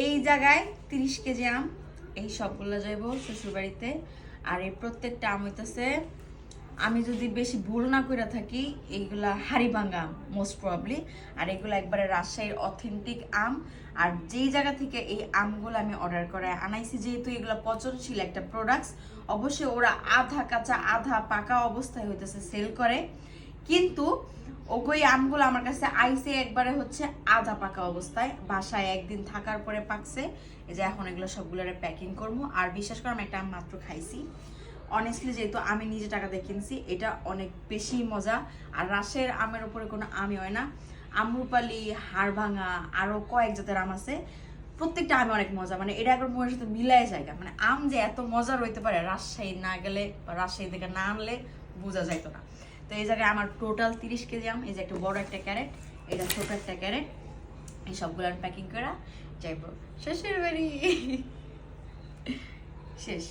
এই জায়গায় তিরিশ কেজি আম, এই সবগুলো যাইব শ্বশুরবাড়িতে। আর এই প্রত্যেকটা আম হইতেছে, আমি যদি বেশি ভুল না করে থাকি, এইগুলা হাড়িভাঙ্গা মোস্ট প্রবলি আর এগুলো একবারে রাজশাহীর অথেন্টিক আম। আর যেই জায়গা থেকে এই আমগুলো আমি অর্ডার করে আনাইছি, যেহেতু এগুলো পচনশীল একটা প্রোডাক্টস অবশ্যই ওরা আধা কাঁচা, আধা পাকা অবস্থায় হইতেছে সেল করে। কিন্তু ওই আমগুলো আমার কাছে আইসে একবারে হচ্ছে আধা পাকা অবস্থায়। বাসায় একদিন থাকার পরে পাকছে। এই যে এখন এগুলো সবগুলোরে প্যাকিং করব। আর বিশ্বাস করে, আমি একটা আম মাত্র খাইছি। অনেস্টলি যেহেতু আমি নিজে টাকা দিয়ে কিনছি, এটা অনেক বেশি মজা। আর রাশের আমের উপরে কোনো আমই হয় না। আমরুপালি, হাড়ভাঙা আরও কয়েক জাতের আম আছে। প্রত্যেকটা আমে অনেক মজা। মানে এটা একবার মুখের সাথে মিলাই জায়গা। মানে আম যে এত মজা হইতে পারে, রাজশাহী না গেলে রাজশাহী থেকে না আনলে বোঝা যাইতো না। তো এই জায়গায় আমার টোটাল তিরিশ কেজি আম, এই যে একটা বড় একটা ক্যারেট, এটা ছোট একটা ক্যারেট, এই সবগুলো প্যাকিং করা, যাইব। শেষের বাড়ি। শেষ।